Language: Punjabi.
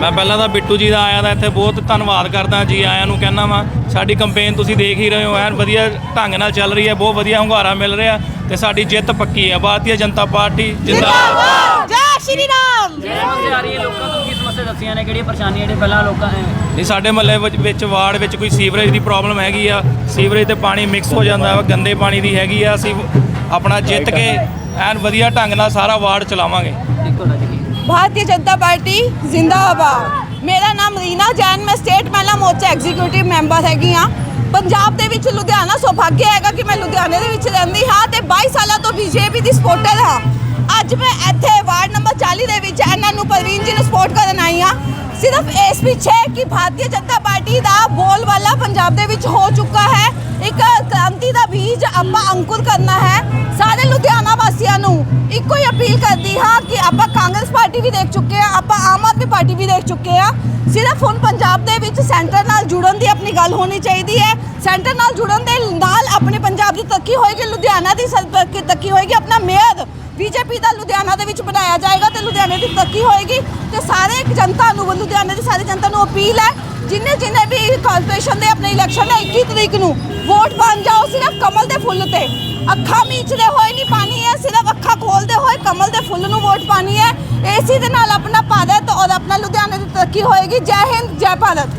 ਪਹਿਲਾਂ ਤਾਂ ਬਿੱਟੂ ਜੀ ਦਾ ਆਇਆ ਦਾ ਇੱਥੇ ਬਹੁਤ ਧੰਨਵਾਦ ਕਰਦਾ ਜੀ ਆਇਆਂ ਨੂੰ ਕਹਿਣਾ ਵਾ ਸਾਡੀ ਕੰਪੇਨ ਤੁਸੀਂ ਦੇਖ ਹੀ ਰਹੇ ਹੋ ਐਨ ਵਧੀਆ ਢੰਗ ਨਾਲ ਚੱਲ ਰਹੀ ਹੈ ਬਹੁਤ ਵਧੀਆ ਹੁੰਗਾਰਾ ਮਿਲ ਰਿਹਾ ਤੇ ਸਾਡੀ ਜਿੱਤ ਪੱਕੀ ਹੈ ਭਾਰਤੀ ਜਨਤਾ ਪਾਰਟੀ ਜਿੰਦਾਬਾਦ। ਜੈ ਸ਼੍ਰੀ ਰਾਮ। ਸਮੱਸਿਆ ਆ ਰਹੀ ਹੈ ਲੋਕਾਂ ਤੋਂ ਕੀ ਸਮੱਸਿਆ ਦੱਸੀਆਂ ਨੇ ਕਿਹੜੀਆਂ ਪਰੇਸ਼ਾਨੀਆਂ ਜਿਹੜੇ ਪਹਿਲਾਂ ਲੋਕਾਂ ਨੇ ਨਹੀਂ ਸਾਡੇ ਮਹੱਲੇ ਵਿੱਚ ਵਿੱਚ ਵਾਰਡ ਵਿੱਚ ਕੋਈ ਸੀਵਰੇਜ ਦੀ ਪ੍ਰੋਬਲਮ ਹੈਗੀ ਆ ਸੀਵਰੇਜ ਤੇ ਪਾਣੀ ਮਿਕਸ ਹੋ ਜਾਂਦਾ ਵਾ ਗੰਦੇ ਪਾਣੀ ਦੀ ਹੈਗੀ ਆ ਅਸੀਂ ਆਪਣਾ ਜਿੱਤ ਕੇ ਐਨ ਵਧੀਆ ਢੰਗ ਨਾਲ ਸਾਰਾ ਵਾਰਡ ਚਲਾਵਾਂਗੇ। ਦੇਖੋ ਨਾ ਜੀ ਭਾਰਤੀ ਜਨਤਾ ਪਾਰਟੀ ਜ਼ਿੰਦਾਬਾਦ। ਮੇਰਾ ਨਾਮ ਰੀਨਾ ਜੈਨ, ਮੈਂ ਸਟੇਟ ਮਹਿਲਾ ਮੋਰਚਾ ਐਗਜ਼ੀਕਿਊਟਿਵ ਮੈਂਬਰ ਹੈਗੀ ਆ ਪੰਜਾਬ ਦੇ ਵਿੱਚ ਲੁਧਿਆਣਾ ਸੌਭਾਗਿਆ ਹੈਗਾ ਕਿ ਮੈਂ ਲੁਧਿਆਣੇ ਦੇ ਵਿੱਚ ਰਹਿੰਦੀ ਹਾਂ ਤੇ 22 ਸਾਲਾਂ ਤੋਂ ਬੀਜੇਪੀ ਦੀ ਸਪੋਰਟਰ ਹਾਂ। ਅੱਜ ਮੈਂ ਇੱਥੇ ਵਾਰਡ ਨੰਬਰ 40 ਦੇ ਵਿੱਚ ਇਹਨਾਂ ਨੂੰ ਪ੍ਰਵੀਨ ਜੀ ਨੂੰ ਸਪੋਰਟ ਕਰਨ ਆਈ ਹਾਂ। ਸਿਰਫ ਇਸ ਪਿੱਛੇ ਕਿ ਭਾਰਤੀ ਜਨਤਾ ਪਾਰਟੀ ਦਾ ਬੋਲਬਾਲਾ ਪੰਜਾਬ ਦੇ ਵਿੱਚ ਹੋ ਚੁੱਕਾ ਹੈ। ਇੱਕ ਕ੍ਰਾਂਤੀ ਦਾ ਬੀਜ ਆਪਾਂ ਅੰਕੁਰ ਕਰਨਾ ਹੈ। ਅਪੀਲ ਕਰਦੀ ਹਾਂ ਕਿ ਆਪਾਂ ਕਾਂਗਰਸ ਪਾਰਟੀ ਵੀ ਦੇਖ ਚੁੱਕੇ ਹਾਂ, ਆਪਾਂ ਆਮ ਆਦਮੀ ਪਾਰਟੀ ਵੀ ਦੇਖ ਚੁੱਕੇ ਹਾਂ। ਸਿਰਫ ਹੁਣ ਪੰਜਾਬ ਦੇ ਵਿੱਚ ਸੈਂਟਰ ਨਾਲ ਜੁੜਨ ਦੀ ਆਪਣੀ ਗੱਲ ਹੋਣੀ ਚਾਹੀਦੀ ਹੈ। ਸੈਂਟਰ ਨਾਲ ਜੁੜਨ ਦੇ ਨਾਲ ਆਪਣੇ ਪੰਜਾਬ ਦੀ ਤਰੱਕੀ ਹੋਏਗੀ, ਲੁਧਿਆਣਾ ਦੀ ਤਰੱਕੀ ਤਰੱਕੀ ਹੋਏਗੀ, ਆਪਣਾ ਮੇਅਰ ਬੀਜੇਪੀ ਦਾ ਲੁਧਿਆਣਾ ਦੇ ਵਿੱਚ ਬਣਾਇਆ ਜਾਏਗਾ ਤੇ ਲੁਧਿਆਣੇ ਦੀ ਤਰੱਕੀ ਹੋਏਗੀ ਤੇ ਸਾਰੇ ਜਨਤਾ ਨੂੰ, ਲੁਧਿਆਣੇ ਦੀ ਸਾਰੀ ਜਨਤਾ ਨੂੰ ਅਪੀਲ ਹੈ ਜਿੰਨੇ ਜਿੰਨੇ ਵੀ ਕਾਰਪੋਰੇਸ਼ਨ ਦੇ ਆਪਣੇ ਇਲੈਕਸ਼ਨ ਹੈ 21 ਤਰੀਕ ਨੂੰ ਵੋਟ ਪਾਉਣ ਜਾਓ, ਸਿਰਫ ਕਮਲ ਦੇ ਫੁੱਲ ਤੇ। ਅੱਖਾਂ ਮੀਚਦੇ ਹੋਏ ਨਹੀਂ ਪਾਣੀ ਹੈ, ਸਿਰਫ ਅੱਖਾਂ ਖੋਲਦੇ ਹੋਏ ਕਮਲ ਦੇ ਫੁੱਲ ਨੂੰ ਵੋਟ ਪਾਣੀ ਹੈ। ਏਸੀ ਦੇ ਨਾਲ ਆਪਣਾ ਭਾਰਤ ਔਰ ਆਪਣਾ ਲੁਧਿਆਣੇ ਦੀ ਤਰੱਕੀ ਹੋਏਗੀ। ਜੈ ਹਿੰਦ, ਜੈ ਭਾਰਤ।